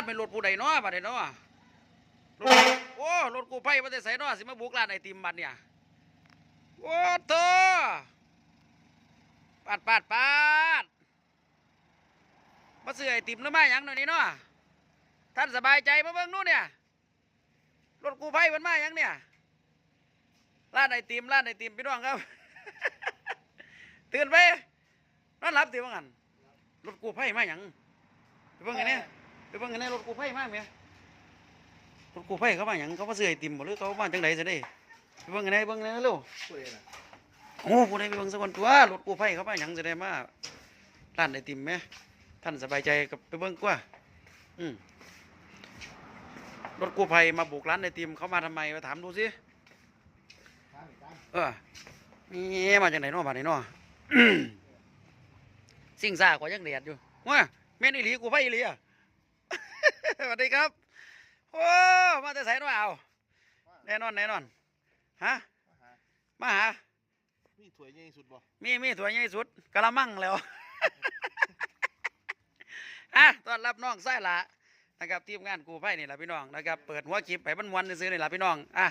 ดเป็นรถผู้ใดเนาะบัดนี้เนาะรถโอ้รถกู้ภัยมาแต่ไสเนาะสิมาบุกร้านไอติมบัดเนี่ยโอ้โตปาดปาดปาดมาซื้อไอติมหรือไม่ยังหน่อยนี่เนาะท่านสบายใจมาเบิ่งนู่นเนี่ยรถกู้ภัยมันมายังเนี่ยร้านไอติมร้านไอติมพี่น้องครับ ตื่นไปนอนหลับตื่นว่างันรถกู้ภัยมายังเบิ่งไงเนี่ย ไปเบิ่งไงเนี่ยรถกู้ภัยมาไหมรถกู้ภัยเขามาหยังเขามาซื้อไอติมบ่หรือเขามาจังไดซะเด้ไปเบิ่งไงเนี่ยเบิ่งไงเนี่ยเร็วผู้ใดน่ะโอ้ผู้ใดไปเบิ่งสักคนตัวรถกู้ภัยเขามาหยังจะได้มาร้านไอติมไหมท่านสบายใจกับไปเบิ่งกว่า อืมรถกู้ภัยมาบุกร้านไอติมเขามาทำไมมาถามดูสิตามอีกตามเออมีมาจากไหนเนาะมาไหนเนาะสิ่งซ่ากว่ายังเดียดอยู่ว่าแม่นอีหลีกู้ภัยอีหลีอะ สวัสดีครับโอ้มาแต่ไสเนาะเอาแน่นอนแน่นอนฮะมาหามาหามีถ้วยใหญ่สุดบ่มีมีถั่วใหญ่สุดกะละมังแล้วอะต้อนรับน้องไส้ละนะครับทีมงานกูไพ่นี่แหละพี่น้องนะครับเปิดหัวคลิปไปมันมวนๆซื้อๆนี่แหละพี่น้องอะ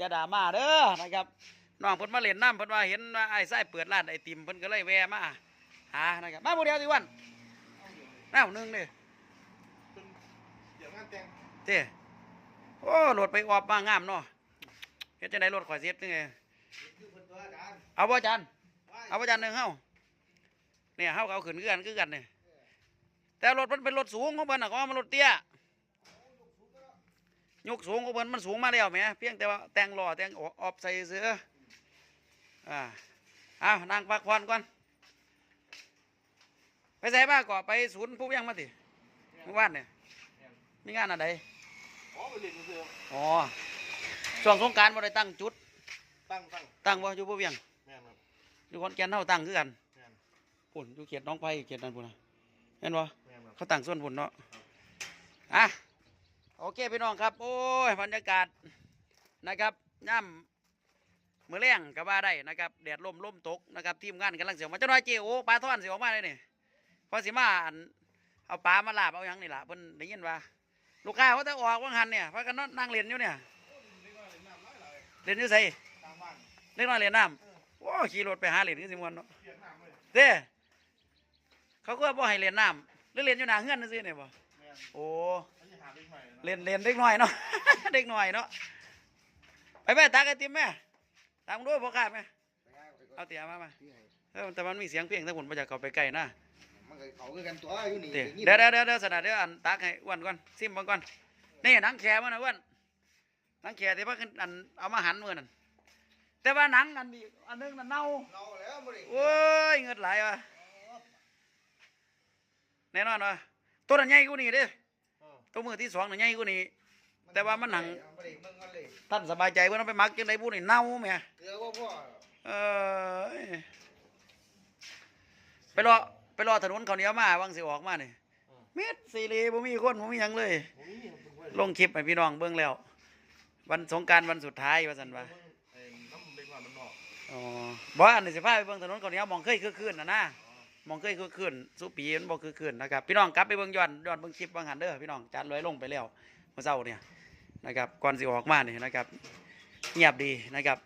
จะด่ามาเด้อนะครับน้องเพิ่นมาเล่นน้ำเพิ่นว่าเห็นว่าไอ้ไส้เปิดร้านไอติมเพิ่นก็เลยแวะมาหานะครับมาโมเดียวสิวันน้าหนึ่งเลย เป็นเดี๋ยวงาน แต่งเจ้โอ้รถไปออบมางามเนาะเฮ็ดจังไดรถข่อยเสียดจังไงคือเพิ่นตัวอาจารย์เอาบ่อาจารย์ว้ายเอาประจันหนึ่งเฮาเนี่ยเฮาก็เอาขึ้นคือกันคือกันเนี่ยแต่รถมันเป็นรถสูงของเพิ่นน่ะก็มันรถเตี้ยยกสูงของเพิ่นมันสูงมาแล้วแหมเพียงแต่ว่าแต่งล้อแต่งออฟใส่เสื้ออ่าเอานั่งพักผ่อนก่อนไปใส่บ้าก่อไปศูนย์ผู้ยังมาติเมื่อวานเนี่ย มีงานอะไรอ๋อไปเล่นเสืออ๋อช่วงสงกรารบ่ได้ตั้งจุดตั้งตั้งตั้งบ่อยู่ผู้เวียงแม่นครับอยู่ขอนแก่นเฮาตั้งคือกันแม่นปุ่นอยู่เขตหน้องไผ่เขตนั้นปุ่นนะเห็นบ่ แม่นครับเขาตั้งส่วนปุ่นเนาะ อะ โอเคพี่น้องครับ โอ้ยบรรยากาศนะครับย่ำมือแรงก็ว่าได้นะครับแดดลมลมตกนะครับทีมงานกำลังเสียวมาเจ้าน้อยเจโอปลาทอนเสียวออกมาเลยนี่พอสิมาอันเอาปลามาลาบเอาหยังนี่ล่ะเพิ่นได้ยินว่า ลูกค้าเขาจะออกว่างหันเนี่ยพากันนอนนั่งเล่นอยู่เนี่ยเล่นอยู่ไสตามบ้านเล่นน้อยเล่นน้ำโอ้ขี่รถไปหาเล่นกันสิมวนเนาะเปียกเลยเด้เขาก็บ่ให้เล่นน้ำหรือเล่นอยู่หน้าเฮือนซื่อๆเนี่ยบ่โอ้อันนี้หาเล็กหน่อยนเล่นเล่นเด็กน้อยเนาะเด็กน้อยเนาะไปแม่ตักไอติมแม่ตามด้วยพ่อข้าแม่เอาเตี๋ยมามาเออแต่มันมีเสียงเพลงถ้าผมไปจากเขาไปไกลนะ มันก็เขาคือกันตัวอยู่นี่เดี๋ยวได้ยินเดี๋ยวเดี๋ยวเดี๋ยวเดี๋ยวสนาเดี๋ยวอันตักให้อ้วนก่อนซิมเบิ่งก่อนนี่หนังแขมันนะอ้วนหนังแขที่พ่อขึ้นอันเอามาหันมือนั่นแต่ว่าหนังอันนี้อันนึงนั่นเน่าเราแล้วบ่ได้โอ้ยเงินไหลายว่ะแน่นอนว่ะตัวนั้นใหญ่กูนี่เด้เออตัวมือที่สองน่ะใหญ่กูนี่แต่ว่ามันหนังบ่ได้เบิ่งมันเลยท่านสบายใจเพื่อนเอาไปหมักจังไดพูดนี่เน่าแหม่เกลือบ่พ่อเออไปรอ ไปรอถนนเขาวเหนียวมาวังสิออกมานี่เม็ดสีรีบ่มีคนบ่มีหยังเลย โอ้ยมันเป็นไว้ลงคลิปให้พี่น้องเบิ่งแล้ว วันสงกรารวันสุดท้ายว่าซั่นว่าไอ้น้ำเล็กน้อยมันนอกอ๋อบ่อันนี้สิพาไปเบิ่งถนนเขาวเหนียวหมองเคยคือคืนน่ะนะหมองเคยคือคืนสุปีมันบ่คือคืนนะครับ พี่น้องกลับไปเบิ่งย้อนย้อนเบิ่งคลิปบางหันเด้อพี่น้องจานลอยลงไปแล้วเมื่อเช้าเนี่ยนะครับก่อนสิออกมานี่นะครับ เงียบดีนะครับ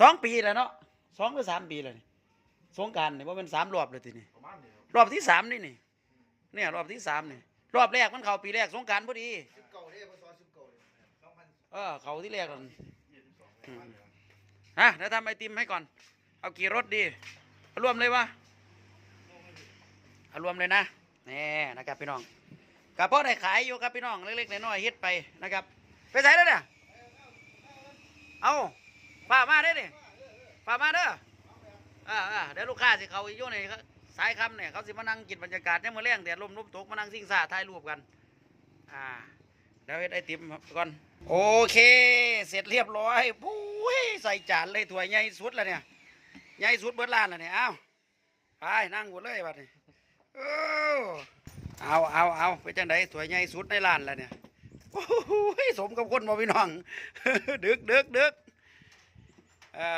สองปีแล้วเนาะสองหรือสามปีเลยนี่สงกรารนี่ว่าเป็นสามรอบเลยทีนี่ประมาณนี้ครับ รอบที่สามนี่นี่ เนี่ย รอบที่สามนี่ รอบแรกมันเข้าปีแรกสงกรารพอดี สิบเก้าเด้พศสิบเก้าสองพันเออเข้าที่แรกนั่อนฮะเดี๋ยวทำไอติมให้ก่อน เอากี่รสดีเอารวมเลยวะเอารวมเลยนะนี่นะครับพี่น้องกับพ่อได้ขายอยู่ครับพี่น้องเล็กๆน้อยๆเฮ็ดไปนะครับ ไปใส่แล้วเนี่ยเอาฝ่ามาได้ดิฝ่ามาเด้ออ่าอ่าเดี๋ยวลูกค้าสิเขาอยู่ใน สายคำเนี่ยเขาสิมานั่งกินบรรยากาศเนี่ยมมื่อแรงแดดลมลมตกมานั่งซิ่งซาถ่ายรูปกัน อ่าเดี๋ยวเฮ็ดไอติมก่อน โอเค เสร็จเรียบร้อยปุ้ยใส่จานเลยถ้วยใหญ่สุดแล้วเนี่ยใหญ่สุดเบิดร้านแล้วเนี่ยเอาไปนั่งหมดเลยบัดนี้เออเอาเอาเอาไปจังไดถ้วยใหญ่สุดในร้านแล้วเนี่ยโอ้ยสมกับคนบ่พี่น้องดึกดึกดึกอ่า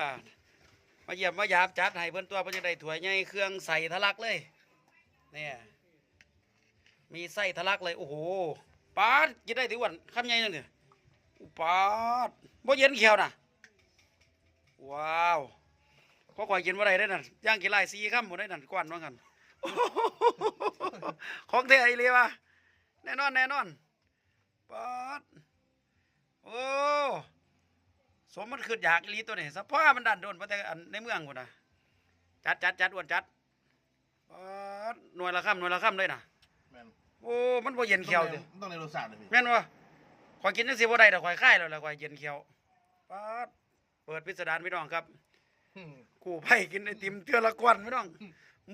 มาเยี่ยมมายามจัดให้เพิ่นตัวเพิ่นจังไดถ้วยใหญ่เครื่องใส่ทะลักเลยเนี่ยมีไส้ทะลักเลยโอ้โหปาดกินได้ถือวันคำใหญ่จังเนี่ยอุปาดบ่เย็นเขียวนะว้าวพอก่อยกินบ่ได้ได้นั่นย่างกินไรสี่คำบ่ได้นั่นกวนว่ากันของแท้อีหลีวะแน่นอนแน่นอนปาดโอ้ สมมันขึ้นอยากอีหลีตัวนี้สะพามันดันโดนมาแต่อันในเมืองพุ่นน่ะจัดจัดจัดอ้วนจัดปาดหน่วยละคำหน่วยละคำเลยน่ะแม่นโอ้มันบ่เย็นเขียวติต้องในรสชาติเลยพี่แม่นบ่ข่อยกินจังซี่บ่ได้ดอกข่อยคายแล้วล่ะข่อยเย็นเขียวป๊าดเปิดพิสดารพี่น้องครับ อืมกู้ไผกินไอติมเทื่อละก้อนพี่น้อง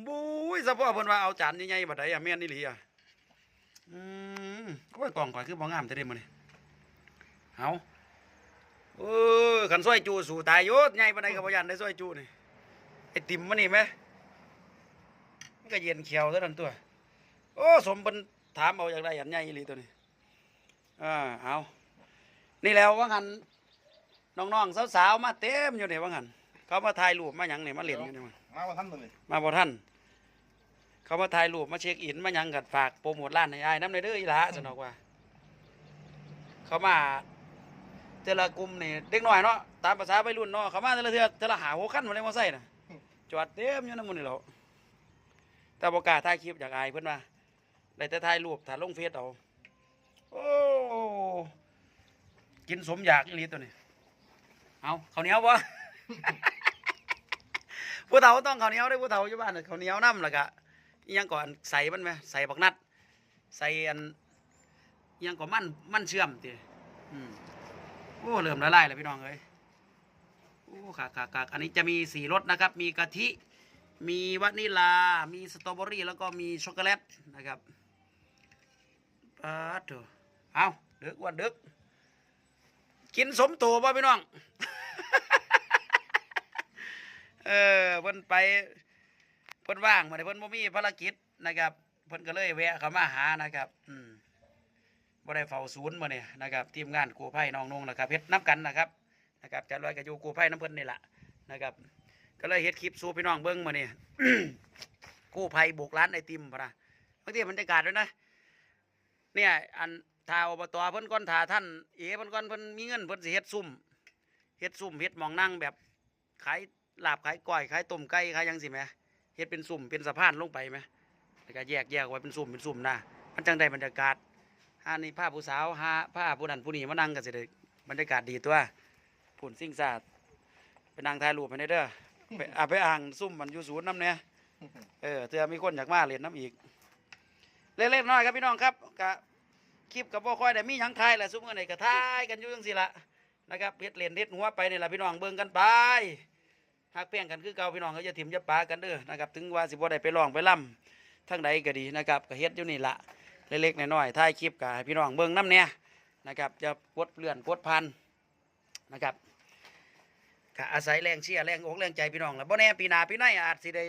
บุ้ยสะพ่อเพิ่นว่าเอาจานใหญ่ๆบัดใดอะแม่นอีหลีอะอืมโอ้ยกล่องข่อยคือบ่งามแต่เด้มื้อนี้เอา เออคันซอยจูสู่ตายอยู่ใหญ่ปานใดก็บ่ยันได้ซอยจูนี่ไอติมมันนี่แหมมันก็เย็นเขียวซะนั่นตัว โอ้สมเพิ่นถามเอาอยากได้อันใหญ่อีหลีตัวนี้อ่าเอานี่แล้วว่างันน้องๆสาวๆมาเต็มอยู่เนี่ยว่างันเขามาถ่ายรูปมาหยังเนี่ยมาเล่นอยู่เนี่ยมาว่าท่านตัวนี้มาบ่ท่าน เขามาถ่ายรูปมาเช็คอินมาหยังกัดฝากโปรโมทร้านให้อ้ายน้ำในเด้ออีหละสนอกว่า เขามา แต่ละกลุ่มนี่เด็กน้อยเนาะตามภาษาวัยรุ่นเนาะเขามาแต่ละเทือแต่ละหาหัวขั้นมาเลยมาใส่น่ะจอดเต็มอยู่น้ำมันนี่แหล้วแต่บกล้าถ่ายคลิปอยากอายเพิ่อนว่าได้แต่ถ่ายรูปถ่ายลงเฟซเอาโอ้กินสมอยากอีหลีตัวนี้เอาข้าวเหนียวบ่ ผู้เฒ่าต้องข้าวเหนียวได้อผู้เฒ่าอยู่บ้านน่ะข้าวเหนียวน้ำล้วก็อิหยังก่อนใส่มันไหมใส่บักนัด ใส่อันอิหยังก่อนมันมันเชื่อมติอืม โอ้เริ่มละลายแล้วพี่น้องเอ้ยโอ้ขากขากากอันนี้จะมีสีรสนะครับ มีกะทิ มีวานิลา มีสตรอเบอรี่แล้วก็มีช็อกโกแลตนะครับปาดเถอะเอาเดึกวันเดึก กินสมตัวป่ะพี่น้อง เออเพิ่นไปเพิ่นว่างมาเพิ่นบ่มีภารกิจนะครับเพิ่นก็เลยแวะเข้ามาหานะครับ อืม บ่ได้เฝ้าศูนย์มาเนี่ยนะครับทีมงานกู้ภัยน้องนงนะครับเฮ็ดน้ำกันนะครับนะครับจะร้อยกับยูกู้ภัยน้ำเพิ่นนี่แหละนะครับก็เลยเฮ็ดคลิปสู่พี่น้องเบิ่งมาเนี่ยกู้ภัยบุกร้านไอติมพะนะบางทีบรรยากาศด้วยนะเนี่ยอันทาอบตเพิ่นก่อนทาท่านเอเพิ่นก่อนเพิ่นมีเงินเพิ่นสิเฮ็ดซุ่มเฮ็ดซุ่มเฮ็ดมองนั่งแบบขายลาบขายก้อยขายต้มไก่ขายยังสิแหมเฮ็ดเป็นซุ่มเป็นสะพานลงไปไหมแล้วก็แยกแยกไว้เป็นซุ่มเป็นซุ่มนะมันจังได้บรรยากาศ หานี่ผ้าผู้สาวหาผ้าผู้นั้นผู้นี้มานั่งก็สิได้บรรยากาศดีตัวผุนสิ่งสาดไปนั่งถ่ายรูปไปได้เด้อไปอาไปอ่างซุ่มมันอยู่ศูนย์น้ำเนี่ยเออเถื่อมีคนอยากมาเล่นน้ำอีก เล็กๆน้อยครับพี่น้องครับกะคลิปกับบ่ค่อยได้มีหยังทายแหละซุ่มกันไหนก็ทายกันอยู่จังซี่ละนะครับเฮ็ดเล่นเฮ็ดหัวไปนี่ล่ะพี่น้องเบิ่งกันไปฮักเพียงกันคือเก่าพี่น้องก็จะถิ่มจะปากันเด้อนะครับถึงว่าสิบ่ได้ไปร้องไปล่ำทั้งใดก็ดีนะครับก็เฮ็ดอยู่นี่ละ เล็กๆน้อยๆถ่ายคลิปก็ให้พี่น้องเบิ่งน้ำเนี่ยนะครับ จะกดเลื่อนกดพันนะครับก็อาศัยแรงเชียร์แรงอกแรงใจพี่น้องแล้วบ่แน่ปีหน้าปีหน้าอาจสิได้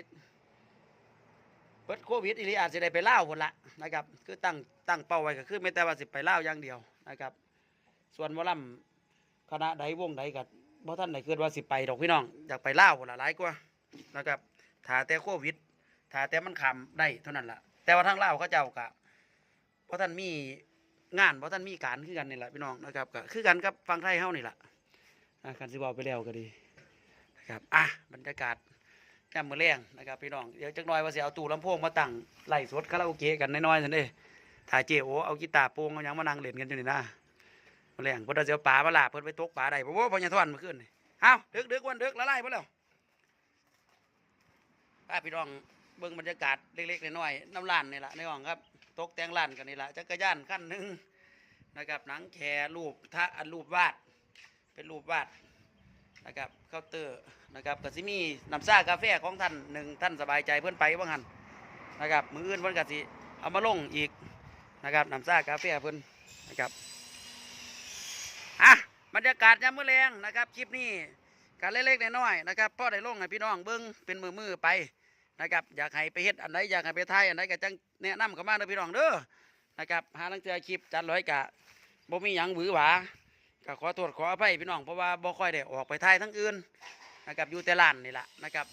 เปิดโควิดอีหลีอาจจะได้ไปเล่าคนละนะครับคือตั้งตั้งเป้าไว้ก็คือไม่แต่ว่าสิไปเล่าอย่างเดียวนะครับ ส่วนหมอลำคณะใดวงใดกับเพราะท่านไหนคิดว่าสิไปดอกพี่น้องอยากไปเล่าคนละหลายกว่านะครับถ้าแต่โควิดถ้าแต่มันขำได้เท่านั้นแหละแต่ว่าทางเล่าเขาเจ้ากะ เพราะท่านมีงานเพราะท่านมีการคือกันนี่แหละพี่น้องนะครับก็คือกันกับฟังไทยเฮานี่แหละกันสิบอไปแล้วก็ดีนะครับอะบรรยากาศย่ำมือแรงนะครับพี่น้องเดี๋ยวจักหน่อยว่าเสิเอาตู้ลำโพงมาตั้งไล่สดคาราโอเกะกันน้อยๆสันเด้ถ่ายเจโอเอากีตาร์โปงเอาหยังมานั่งเล่นกันอยู่นี่นะมือแรงเพิ่นเอาเสียวปลามาลาบเพิ่นไปตกปลาได้บ่ว่าพอยังทวันมื่อคืนเอ้าดึกดึกวันดึกละลายไปแล้วป้าพี่น้องเบิ่งบรรยากาศเล็กๆน้อยๆน้ำล้านนี่แหละในห้องครับ ตกแต่งล้านกันนี่ละจักรยานขั้นหนึ่งนะครับหนังแครูปทะอันรูปวาด เป็นรูปวาดนะครับเคาน์เตอร์นะครับกสิมีน้ำซ่ากาแฟของท่านหนึ่งท่านสบายใจเพื่อนไปว่างันนะครับมืออื่นเพื่อนกสิเอามาลงอีกนะครับน้ำซ่ากาแฟเพื่อนนะครับอะบรรยากาศยามมื้อแรงนะครับคลิปนี้การเล็กๆน้อยๆนะครับพ่อได้ลงให้พี่น้องเบิ้งเป็นมือมือๆไป นะครับอยากให้ไปเฮ็ดอันไหนอยากให้ไปถ่ายอันไหนก็จังแนะนำเข้ามาเด้อพี่น้องเด้อนะครับหาลังเทือคลิปจัดร้อยกะบ่มีหยังหวือหวาก็ขอโทษขออภัยพี่น้องเพราะว่าบ่ค่อยได้ออกไปไทยทั้งอื่นนะครับอยู่แต่ร้านนี่แหละนะครับ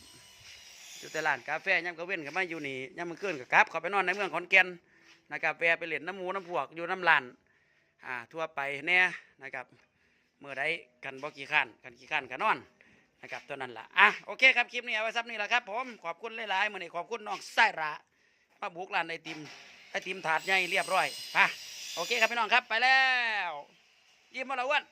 อยู่แต่ร้านกาแฟย่ำกระเว้นกับมาอยู่นี่ย่ำมันขึ้นกับกลับเขาไปนอนในเมืองขอนแก่นนะครับแวะไปเล่นน้ำหมูน้ำพวกอยู่น้ำลานอ่าทั่วไปแน่นะครับเมื่อใดกันบ่กี่ขั้นกันกี่ขั้นกันนอน นะครับตัวนั้นล่ะอะโอเคครับคลิปนี้เอาไว้ซับนี่แหละครับผมขอบคุณหลายๆมือนี่ขอบคุณน้องไส้ระมาบุกร้านไอติมไอติมถาดใหญ่เรียบร้อยอะโอเคครับพี่น้องครับไปแล้วยิ้มมาละอ้วน